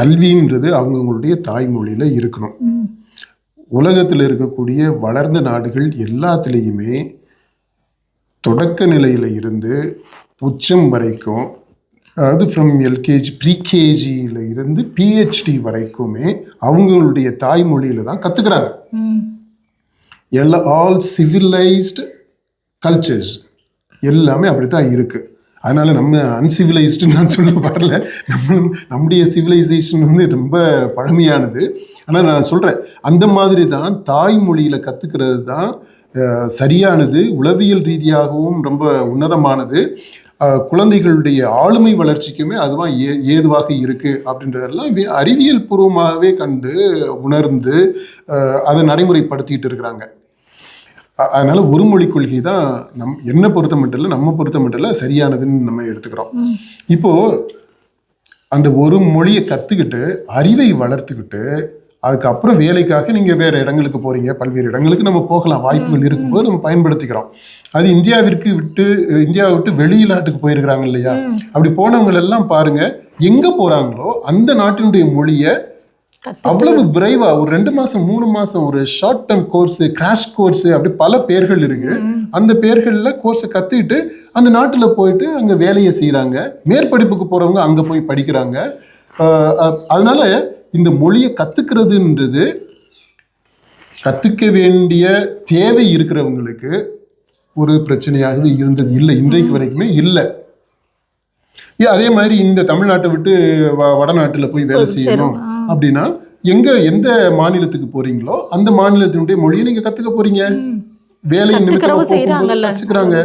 கல்வின்றது அவங்கவுங்களுடைய தாய்மொழியில் இருக்கணும். உலகத்தில் இருக்கக்கூடிய வளர்ந்த நாடுகள் எல்லாத்துலேயுமே தொடக்க நிலையில் இருந்து உச்சம் வரைக்கும் அதாவது ஃப்ரம் எல்கேஜி ப்ரீகேஜியில் இருந்து பிஹெச்டி வரைக்குமே அவங்களுடைய தாய்மொழியில் தான் கற்றுக்குறாங்க எல்லா ஆல் சிவிலைஸ்டு கல்ச்சர்ஸ் எல்லாமே அப்படி தான் இருக்குது அதனால் நம்ம அன்சிவிலைஸ்டுன்னு நான் சொல்ல வரல. நம்ம நம்முடைய சிவிலைசேஷன் வந்து ரொம்ப பழமையானது. ஆனால் நான் சொல்கிறேன் அந்த மாதிரி தான் தாய்மொழியில் கற்றுக்கிறது தான் சரியானது உளவியல் ரீதியாகவும் ரொம்ப உன்னதமானது. குழந்தைகளுடைய ஆளுமை வளர்ச்சிக்குமே அதுவாக ஏ ஏதுவாக இருக்குது அப்படின்றதெல்லாம் அறிவியல் பூர்வமாகவே கண்டு உணர்ந்து அதை நடைமுறைப்படுத்திக்கிட்டு இருக்கிறாங்க. அதனால ஒரு மொழி கொள்கை தான் நம் என்ன பொறுத்த மட்டும் இல்லை நம்ம பொறுத்த மட்டும் இல்லை சரியானதுன்னு நம்ம எடுத்துக்கிறோம். இப்போ அந்த ஒரு மொழியை கற்றுக்கிட்டு அறிவை வளர்த்துக்கிட்டு அதுக்கப்புறம் வேலைக்காக நீங்கள் வேறு இடங்களுக்கு போகிறீங்க பல்வேறு இடங்களுக்கு நம்ம போகலாம் வாய்ப்புகள் இருக்கும்போது நம்ம பயன்படுத்திக்கிறோம். அது இந்தியாவிற்கு விட்டு இந்தியாவை விட்டு வெளிநாட்டுக்கு போயிருக்கிறாங்க இல்லையா? அப்படி போனவங்க எல்லாம் பாருங்க எங்கே போகிறாங்களோ அந்த நாட்டினுடைய மொழியை அவ்வளவு விரைவா ஒரு ரெண்டு மாசம் மூணு மாசம் ஒரு short term course crash course அப்படி பல பேர்கள் இருக்கு. அந்த பேர்கள்ல கோர்ஸை கத்துக்கிட்டு அந்த நாட்டுல போயிட்டு அங்க வேலையை செய்றாங்க. மேற்படிப்புக்கு போறவங்க அங்க போய் படிக்கிறாங்க. அதனால இந்த மொழியை கத்துக்கிறதுன்றது கத்துக்க வேண்டிய தேவை இருக்கிறவங்களுக்கு ஒரு பிரச்சனையாகவே இருந்தது இல்லை இன்றைக்கு வரைக்குமே இல்லை. ஏன் அதே மாதிரி இந்த தமிழ்நாட்டை விட்டு வ- வடநாட்டுல போய் வேலை செய்யணும் அப்படின்னா எங்க எந்த மாநிலத்துக்கு போறீங்களோ அந்த மாநிலத்தினுடைய மொழியை நீங்க கத்துக்க போறீங்க. வேலை நிமித்தமா போகும்போது. கத்துக்கிறாங்க.